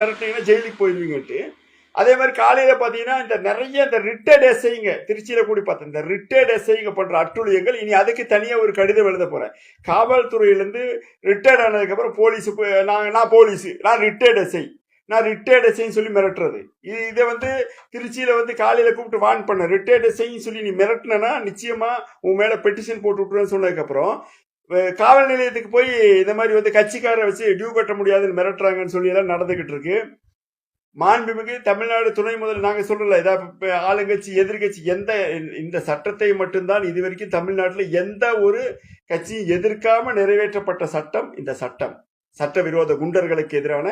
மிரட்டிங்கன்னா ஜெயிலுக்கு போயிருவீங்கன்ட்டு அதே மாதிரி காலையில் பார்த்தீங்கன்னா இந்த நிறைய இந்த ரிட்டையர்ட் எஸ்ஐங்க திருச்சியில் கூடி பார்த்தேன். இந்த ரிட்டையர்ட் எஸ்ஐங்க பண்ணுற அட்டுழியங்கள் இனி அதுக்கு தனியாக ஒரு கடிதம் எழுத போகிறேன் காவல்துறையிலேருந்து ரிட்டையர்ட் ஆனதுக்கப்புறம் போலீஸு நான் நான் போலீஸு நான் ரிட்டையர்ட் எஸ்ஐ நான் ரிட்டையர்ட் எஸ்ஐன்னு சொல்லி மிரட்டுறது. இது இதை வந்து திருச்சியில் வந்து காலையில் கூப்பிட்டு வான் பண்ண ரிட்டையர்ட் எஸ்ஐன்னு சொல்லி நீ மிரட்டினா நிச்சயமாக உன் மேலே பெட்டிஷன் போட்டு விட்ருவேன்னு சொன்னதுக்கப்புறம் காவல் நிலையத்துக்கு போய் இந்த மாதிரி வந்து கட்சிக்காரரை வச்சு டியூ கட்ட முடியாதுன்னு மிரட்டுறாங்கன்னு சொல்லி எல்லாம் நடந்துகிட்டு இருக்கு. மாண்புமிகு தமிழ்நாடு துணை முதல் நாங்கள் சொல்லல இதாக ஆளுங்கட்சி எதிர்கட்சி எந்த இந்த சட்டத்தை மட்டும்தான் இதுவரைக்கும் தமிழ்நாட்டில் எந்த ஒரு கட்சியும் எதிர்க்காம நிறைவேற்றப்பட்ட சட்டம் இந்த சட்டம். சட்டவிரோத குண்டர்களுக்கு எதிரான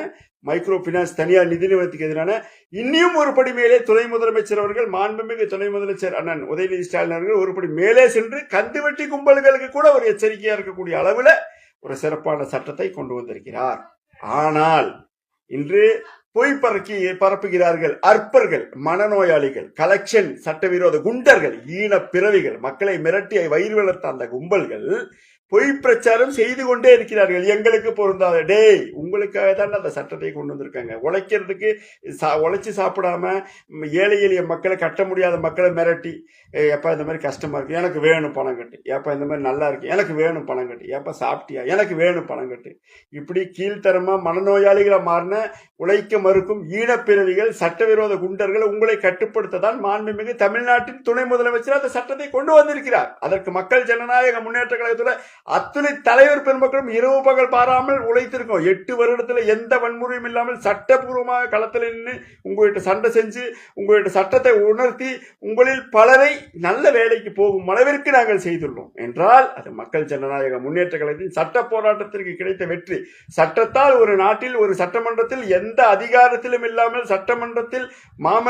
மைக்ரோ பினான்ஸ் தனியார் நிதி நிறுவனத்துக்கு எதிரான இன்னியும் ஒரு படி மேலே துணை முதலமைச்சர் அவர்கள் மாண்புமிகு துணை முதலமைச்சர் அண்ணன் உதயநிதி ஸ்டாலின் அவர்கள் ஒரு படி மேலே சென்று கந்துவட்டி கும்பல்களுக்கு கூட ஒரு எச்சரிக்கையா இருக்கக்கூடிய அளவுல ஒரு சிறப்பான சட்டத்தை கொண்டு வந்திருக்கிறார். ஆனால் இன்று பொய் பறக்கி பரப்புகிறார்கள். அற்பர்கள் மனநோயாளிகள் கலெக்ஷன் சட்டவிரோத குண்டர்கள் ஈன பிறவிகள் மக்களை மிரட்டிய வயிறு வளர்த்த அந்த கும்பல்கள் பொய் பிரச்சாரம் செய்து கொண்டே இருக்கிறார்கள். எங்களுக்கு பொருந்தாத டேய் உங்களுக்காக தான் அந்த சட்டத்தை கொண்டு வந்திருக்காங்க. உழைக்கிறதுக்கு சா உழைச்சி சாப்பிடாம ஏழை எளிய மக்களை கட்ட முடியாத மக்களை மிரட்டி ஏப்பா இந்த மாதிரி கஷ்டமா இருக்குது எனக்கு வேணும் பணம் கட்டு. ஏப்பா இந்த மாதிரி நல்லா இருக்குது எனக்கு வேணும் பணம் கட்டு. ஏப்பா சாப்பிட்டியா? எனக்கு வேணும் பணம் கட்டு. இப்படி கீழ்த்தரமா மனநோயாளிகளை மாறின உழைக்க மறுக்கும் ஈழப்பிறவிகள் சட்டவிரோத குண்டர்கள் உங்களை கட்டுப்படுத்த தான் மாண்புமிகு தமிழ்நாட்டின் துணை முதலமைச்சர் அந்த சட்டத்தை கொண்டு வந்திருக்கிறார். அதற்கு மக்கள் ஜனநாயக முன்னேற்ற கழகத்தில் அத்துணை தலைவர் பெருமக்களும் இரவு பகல் பாராமல் உழைத்திருக்கோம். எட்டு வருடத்துல எந்த வன்முறையும் இல்லாமல் சட்டபூர்வமாக களத்தில் நின்று உங்கள்கிட்ட சண்டை செஞ்சு உங்கள்கிட்ட சட்டத்தை உணர்த்தி உங்களில் பலரை நல்ல வேலைக்கு போகும் அளவிற்கு நாங்கள் செய்துள்ளோம். என்றால் அது மக்கள் ஜனநாயக முன்னேற்ற கழகத்தின் சட்ட போராட்டத்திற்கு கிடைத்த வெற்றி. சட்டத்தால் ஒரு நாட்டில் ஒரு சட்டமன்றத்தில் எந்த அதிகாரத்திலும் இல்லாமல் சட்டமன்றத்தில் மாம